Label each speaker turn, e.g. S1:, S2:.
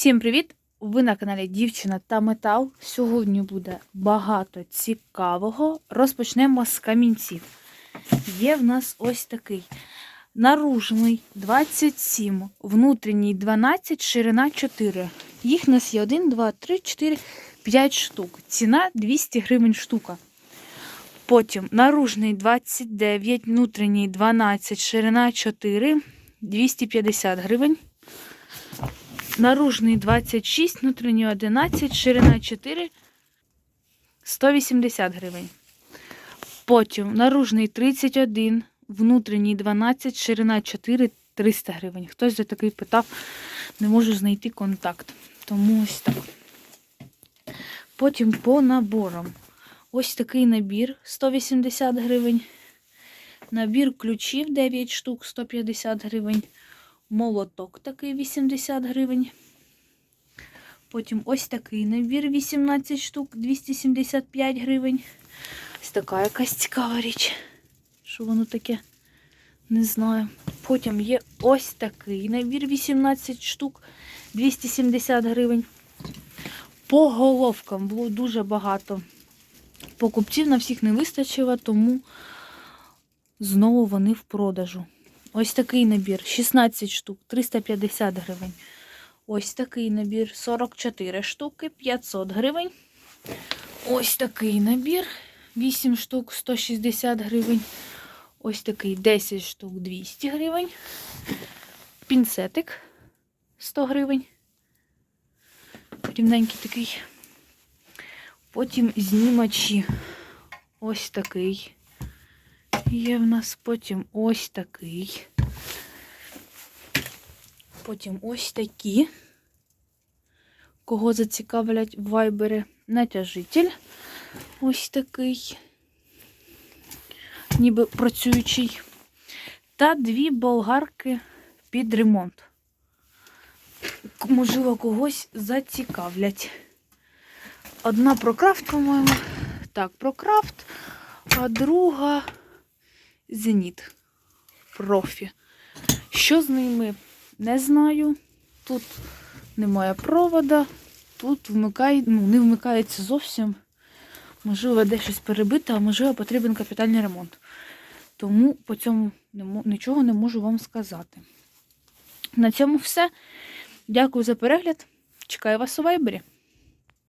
S1: Всім привіт! Ви на каналі Дівчина та Метал. Сьогодні буде багато цікавого. Розпочнемо з камінців. Є в нас ось такий наружний 27, внутрішній 12, ширина 4. Їх у нас є 1, 2, 3, 4, 5 штук. Ціна 200 гривень штука. Потім наружний 29, внутрішній 12, ширина 4, 250 гривень. Наружний 26, внутрішній 11, ширина 4, 180 гривень. Потім наружний 31, внутрішній 12, ширина 4, 300 гривень. Хтось за такий питав, не можу знайти контакт. Тому ось так. Потім по наборам. Ось такий набір 180 гривень. Набір ключів 9 штук 150 гривень. Молоток такий 80 гривень. Потім ось такий набір 18 штук 275 гривень. Ось така якась цікава річ. Що воно таке? Не знаю. Потім є ось такий набір 18 штук 270 гривень. По головкам було дуже багато. Покупців на всіх не вистачило, тому знову вони в продажу. Ось такий набір 16 штук 350 гривень. Ось такий набір 44 штуки 500 гривень. Ось такий набір 8 штук 160 гривень. Ось такий 10 штук 200 гривень. Пінцетик 100 гривень. Рівненький такий. Потім знімачі. Ось такий. Є в нас потім ось такий. Потім ось такі. Кого зацікавлять в вайбері. Натяжитель. Ось такий. Ніби працюючий. Та дві болгарки під ремонт. Можливо, когось зацікавлять. Одна про крафт, по-моєму. Так, про крафт, а друга Зеніт профі. Що з ними? Не знаю. Тут немає провода, тут вмикає, ну, не вмикається зовсім. Можливо, де щось перебите, а можливо, потрібен капітальний ремонт. Тому по цьому нічого не можу вам сказати. На цьому все. Дякую за перегляд. Чекаю вас у вайбері.